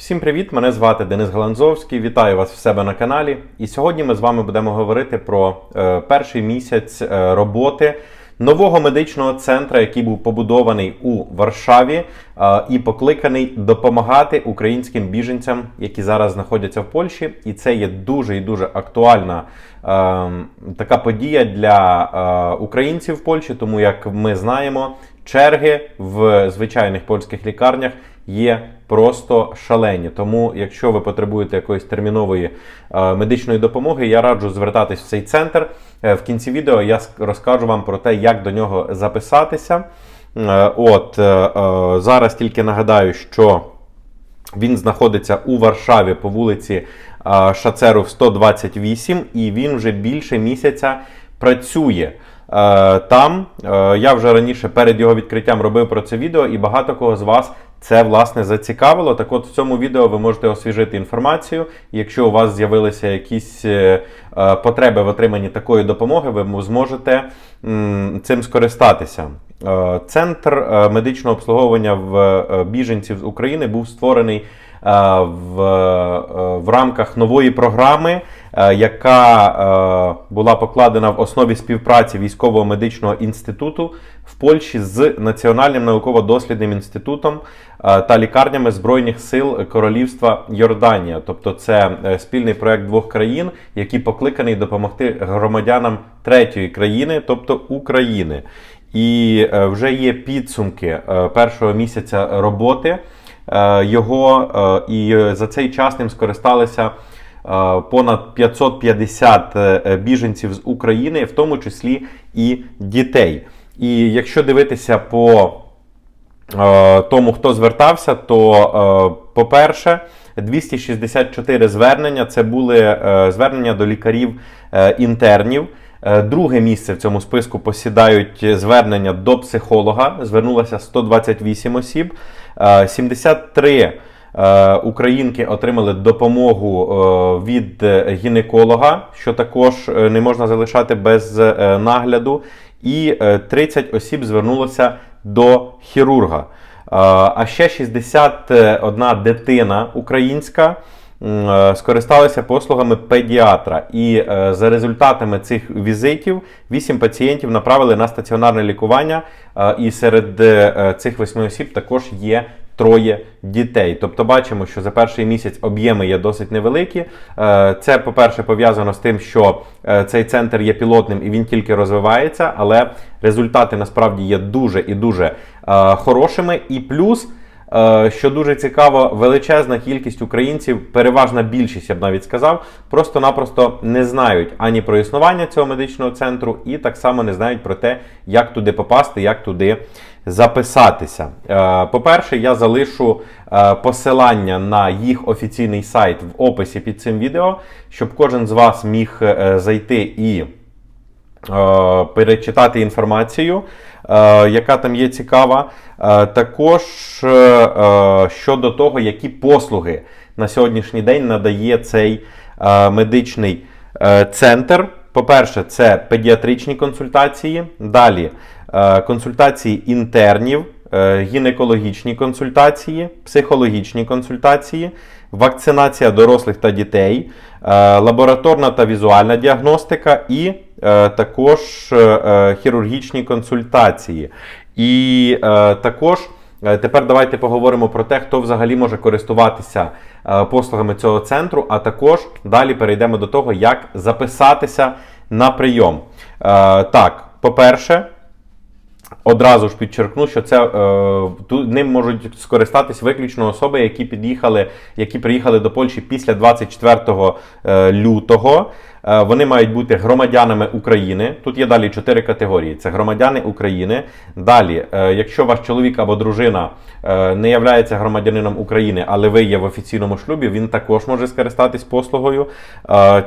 Всім привіт! Мене звати Денис Галанзовський. Вітаю вас в себе на каналі. І сьогодні ми з вами будемо говорити про е, перший місяць е, роботи нового медичного центру, який був побудований у Варшаві е, і покликаний допомагати українським біженцям, які зараз знаходяться в Польщі. І це є дуже і дуже актуальна е, така подія для е, українців в Польщі, тому як ми знаємо, черги в звичайних польських лікарнях є просто шалені. Тому, якщо ви потребуєте якоїсь термінової е, медичної допомоги, я раджу звертатись в цей центр. Е, в кінці відео я розкажу вам про те, як до нього записатися. Е, от е, зараз тільки нагадаю, що він знаходиться у Варшаві по вулиці Шацеру 128, і він вже більше місяця працює. Е, Там Е, я вже раніше перед його відкриттям робив про це відео, і багато кого з вас це власне зацікавило. Так от в цьому відео ви можете освіжити інформацію. Якщо у вас з'явилися якісь е, потреби в отриманні такої допомоги, ви зможете цим скористатися. Центр медичного обслуговування в біженців з України був створений в, в рамках нової програми, яка е, була покладена в основі співпраці військового медичного інституту в Польщі з Національним науково-дослідним інститутом е, та лікарнями Збройних сил Королівства Йорданія. Тобто, це е, спільний проект двох країн, який покликаний допомогти громадянам третьої країни, тобто України. І е, вже є підсумки е, першого місяця роботи е, його, е, і за цей час ним скористалися е, понад 550 е, біженців з України, в тому числі і дітей. І якщо дивитися по е, тому, хто звертався, то, е, по-перше, 264 звернення це були е, звернення до лікарів-інтернів. Е, Друге місце в цьому списку посідають звернення до психолога. Звернулося 128 осіб. Е, 73 е, українки отримали допомогу е, від е, гінеколога, що також е, не можна залишати без е, нагляду. І е, 30 осіб звернулося до хірурга. Е, А ще 61 дитина українська е, скористалися послугами педіатра. І е, за результатами цих візитів 8 пацієнтів направили на стаціонарне лікування. е, І серед е, цих 8 осіб також є троє дітей. Тобто бачимо, що за перший місяць об'єми є досить невеликі. Е, Це, по-перше, пов'язано з тим, що е, цей центр є пілотним і він тільки розвивається, але результати насправді є дуже і дуже е, хорошими. І плюс. Е, Що дуже цікаво, величезна кількість українців, переважна більшість, я б навіть сказав, просто-напросто не знають ані про існування цього медичного центру, і так само не знають про те, як туди попасти, як туди записатися. Е, По-перше, я залишу е, посилання на їх офіційний сайт в описі під цим відео, щоб кожен з вас міг зайти і перечитати інформацію, е, яка там є цікава. Е, Також е, е, щодо того, які послуги на сьогоднішній день надає цей е, медичний е, центр. По-перше, це педіатричні консультації, далі е, консультації інтернів, е, гінекологічні консультації, психологічні консультації, вакцинація дорослих та дітей, е, лабораторна та візуальна діагностика і е, також е, е, хірургічні консультації. І е, також е, тепер давайте поговоримо про те, хто взагалі може користуватися е, послугами цього центру, а також далі перейдемо до того, як записатися на прийом. Е, так, по-перше, Одразу ж підчеркну, що це е, ту- ним можуть скористатись виключно особи, які під'їхали, які приїхали до Польщі після 24 е, лютого. Е, вони мають бути громадянами України. Тут є далі чотири категорії: це громадяни України. Далі, е, якщо ваш чоловік або дружина е, не являється громадянином України, але ви є в офіційному шлюбі, він також може скористатись послугою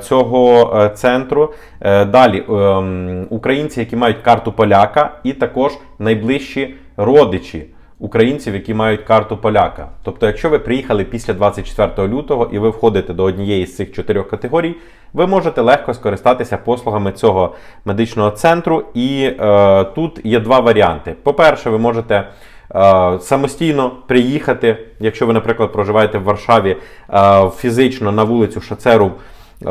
цього центру. Далі ем, українці, які мають карту поляка, і також найближчі родичі українців, які мають карту поляка. Тобто, якщо ви приїхали після 24 лютого і ви входите до однієї з цих чотирьох категорій, ви можете легко скористатися послугами цього медичного центру. І е, тут є два варіанти. По-перше, ви можете е, самостійно приїхати, якщо ви, наприклад, проживаєте в Варшаві е, фізично на вулицю Шацеру, е,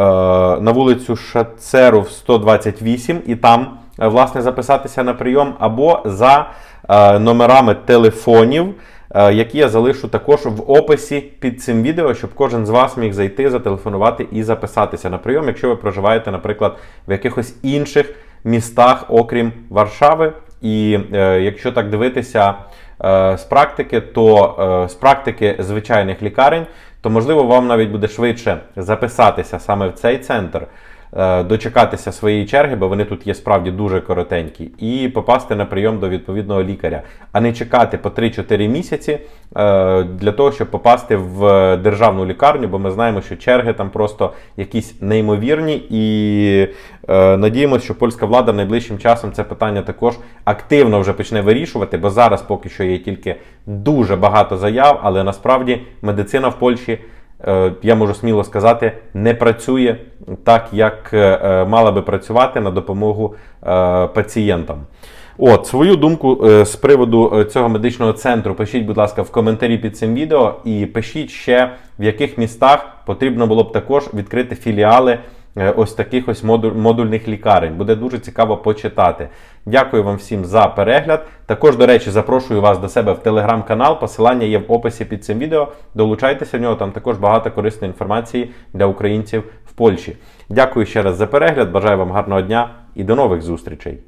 на вулицю Шацеру 128 і там власне записатися на прийом, або за е, номерами телефонів, е, які я залишу також в описі під цим відео, щоб кожен з вас міг зайти, зателефонувати і записатися на прийом, якщо ви проживаєте, наприклад, в якихось інших містах, окрім Варшави. І е, якщо так дивитися е, з практики, то е, з практики звичайних лікарень, то можливо вам навіть буде швидше записатися саме в цей центр, е, дочекатися своєї черги, бо вони тут є справді дуже коротенькі, і попасти на прийом до відповідного лікаря, а не чекати по 3-4 місяці е, для того, щоб попасти в державну лікарню, бо ми знаємо, що черги там просто якісь неймовірні, і е, надіємося, що польська влада найближчим часом це питання також активно вже почне вирішувати, бо зараз поки що є тільки дуже багато заяв, але насправді медицина в Польщі е, я можу сміло сказати, не працює так, як е, мала би працювати на допомогу е, пацієнтам. От, свою думку е, з приводу е, цього медичного центру пишіть, будь ласка, в коментарі під цим відео і пишіть ще, в яких містах потрібно було б також відкрити філіали е, ось таких ось модуль- модульних лікарень. Буде дуже цікаво почитати. Дякую вам всім за перегляд. Також, до речі, запрошую вас до себе в телеграм-канал. Посилання є в описі під цим відео. Долучайтеся в нього, там також багато корисної інформації для українців в Польщі. Дякую ще раз за перегляд. Бажаю вам гарного дня і до нових зустрічей.